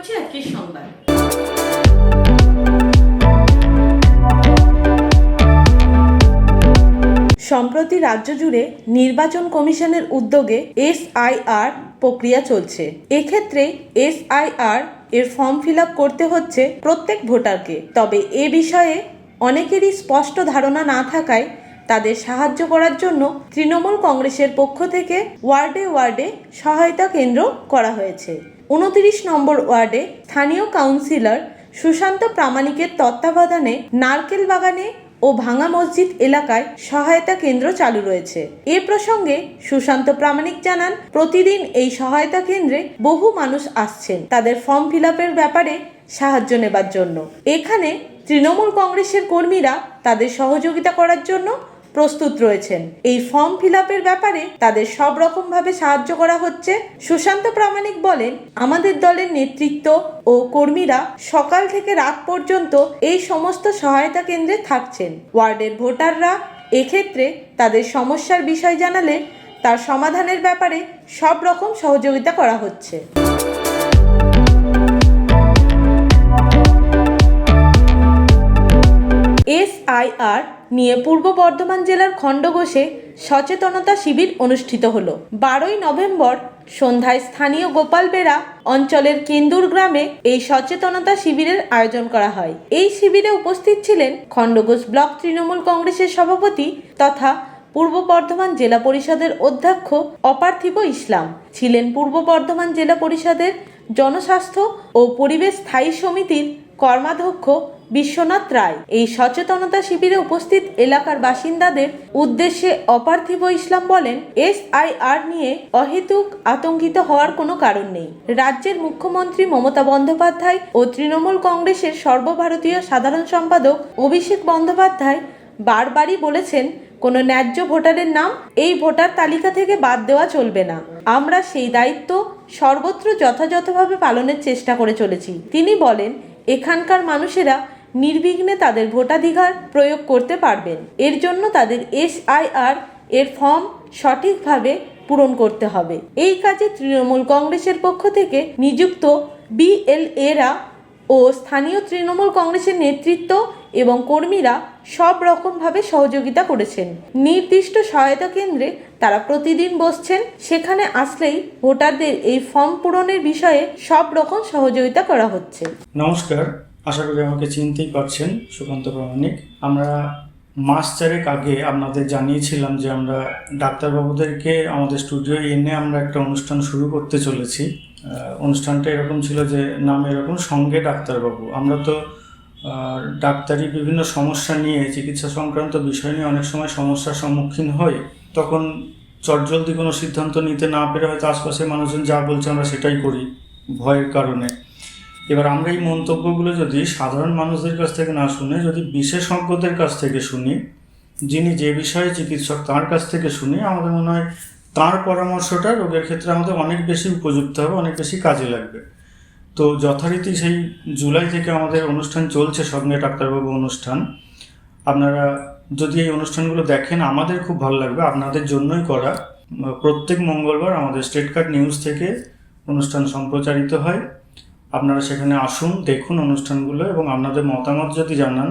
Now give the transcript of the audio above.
হচ্ছে আজকের সংবাদ সম্প্রতি রাজ্য জুড়ে নির্বাচন কমিশনের উদ্যোগে এসআইআর প্রক্রিয়া চলছে। এক্ষেত্রে এসআইআর এর ফর্ম ফিল করতে হচ্ছে প্রত্যেক ভোটারকে। তবে এ বিষয়ে অনেকেরই স্পষ্ট ধারণা না থাকায় তাদের সাহায্য করার জন্য তৃণমূল কংগ্রেসের পক্ষ থেকে ওয়ার্ডে ওয়ার্ডে সহায়তা কেন্দ্র করা হয়েছে। উনতিরিশ নম্বর ওয়ার্ডে স্থানীয় কাউন্সিলর সুশান্ত প্রামাণিকের তত্ত্বাবধানে নারকেল বাগানে ও ভাঙা মসজিদ এলাকায় সহায়তা কেন্দ্র চালু রয়েছে। এ প্রসঙ্গে সুশান্ত প্রামাণিক জানান, প্রতিদিন এই সহায়তা কেন্দ্রে বহু মানুষ আসছেন। তাদের ফর্ম ফিল ব্যাপারে সাহায্য নেবার জন্য। এখানে তৃণমূল কংগ্রেসের কর্মীরা তাদের সহযোগিতা করার জন্য প্রস্তুত রয়েছেন। এই ফর্ম ফিল ব্যাপারে তাদের সব রকম ভাবে সাহায্য করা হচ্ছে। সুশান্ত প্রামাণিক বলেন, আমাদের দলের নেতৃত্ব ও কর্মীরা সকাল থেকে রাত পর্যন্ত এই সমস্ত সহায়তা কেন্দ্রে থাকছেন। ওয়ার্ডের ভোটাররা এক্ষেত্রে তাদের সমস্যার বিষয় জানালে তার সমাধানের ব্যাপারে সব রকম সহযোগিতা করা হচ্ছে। এসআইআর নিয়ে পূর্ব বর্ধমান জেলার খণ্ডঘোষে সচেতনতা শিবির অনুষ্ঠিত হলো। বারোই নভেম্বর সন্ধ্যায় স্থানীয় গোপালবেড়া অঞ্চলের কেন্দুর গ্রামে এই সচেতনতা শিবিরের আয়োজন করা হয়। এই শিবিরে উপস্থিত ছিলেন খণ্ডঘোষ ব্লক তৃণমূল কংগ্রেসের সভাপতি তথা পূর্ব বর্ধমান জেলা পরিষদের অধ্যক্ষ অপার্থিব ইসলাম। ছিলেন পূর্ব বর্ধমান জেলা পরিষদের জনস্বাস্থ্য ও পরিবেশ স্থায়ী সমিতির কর্মাধ্যক্ষ বিশ্বনাথ রায়। এই সচেতনতা শিবিরে উপস্থিত এলাকার বাসিন্দাদের উদ্দেশ্যে অপার্থিব ইসলাম বলেন, এসআইআর নিয়ে অহেতুক আতঙ্কিত হওয়ার কোনো কারণ নেই। রাজ্যের মুখ্যমন্ত্রী মমতা বন্দ্যোপাধ্যায় ও তৃণমূল কংগ্রেসের সর্বভারতীয় সাধারণ সম্পাদক অভিষেক বন্দ্যোপাধ্যায় বারবারই বলেছেন, কোনো ন্যায্য ভোটারের নাম এই ভোটার তালিকা থেকে বাদ দেওয়া চলবে না। আমরা সেই দায়িত্ব সর্বত্র যথাযথভাবে পালনের চেষ্টা করে চলেছি। তিনি বলেন এখানকার মানুষেরা নির্বিঘ্নে তাদের ভোটাধিকার প্রয়োগ করতে পারবেন। এর জন্য তাদের এসআইআর এর ফর্ম সঠিকভাবে পূরণ করতে হবে। এই কাজে তৃণমূল কংগ্রেসের পক্ষ থেকে নিযুক্ত বিএলএরা ও স্থানীয় তৃণমূল কংগ্রেসের নেতৃত্ব এবং কর্মীরা সব রকমভাবে সহযোগিতা করেছেন। নির্দিষ্ট সহায়তা কেন্দ্রে তারা প্রতিদিন বসছেন। সেখানে আসলেই ভোটারদের এই ফর্ম পূরণের বিষয়ে সব রকম সহযোগিতা করা হচ্ছে। নমস্কার। আশা করি আমাকে চিনতেই পারছেন সুকান্ত প্রামাণিক। আমরা মাস চারেক আগে আপনাদের জানিয়েছিলাম যে আমরা ডাক্তারবাবুদেরকে আমাদের স্টুডিও এনে আমরা একটা অনুষ্ঠান শুরু করতে চলেছি। অনুষ্ঠানটা এরকম ছিল যে নাম এরকম, সঙ্গে ডাক্তারবাবু। আমরা তো ডাক্তারি বিভিন্ন সমস্যা নিয়ে, চিকিৎসা সংক্রান্ত বিষয় নিয়ে অনেক সময় সমস্যার সম্মুখীন হই। তখন চটজলদি কোনো সিদ্ধান্ত নিতে না পেরে হয়তো আশপাশের মানুষজন যা বলছে আমরা সেটাই করি, ভয়ের কারণে। এবার আমরা এই মন্তব্যগুলো যদি সাধারণ মানুষদের কাছ থেকে না শুনে, যদি বিশেষজ্ঞদের কাছ থেকে শুনি, যিনি যে বিষয়ে চিকিৎসক তার কাছ থেকে শুনি, আমাদের মনে হয় তার পরামর্শটা রোগের ক্ষেত্রে আমাদের অনেক বেশি উপযুক্ত হবে, অনেক বেশি কাজে লাগবে। তো যথারীতি সেই জুলাই থেকে আমাদের অনুষ্ঠান চলছে সঙ্গে ডাক্তারবাবু অনুষ্ঠান। আপনারা যদি এই অনুষ্ঠানগুলো দেখেন, আমাদের খুব ভালো লাগবে, আপনাদের জন্যই করা। প্রত্যেক মঙ্গলবার আমাদের স্টেট কার্ড নিউজ থেকে অনুষ্ঠান সম্প্রচারিত হয়। আপনারা সেখানে আসুন, দেখুন অনুষ্ঠানগুলো এবং আপনাদের মতামত যদি জানান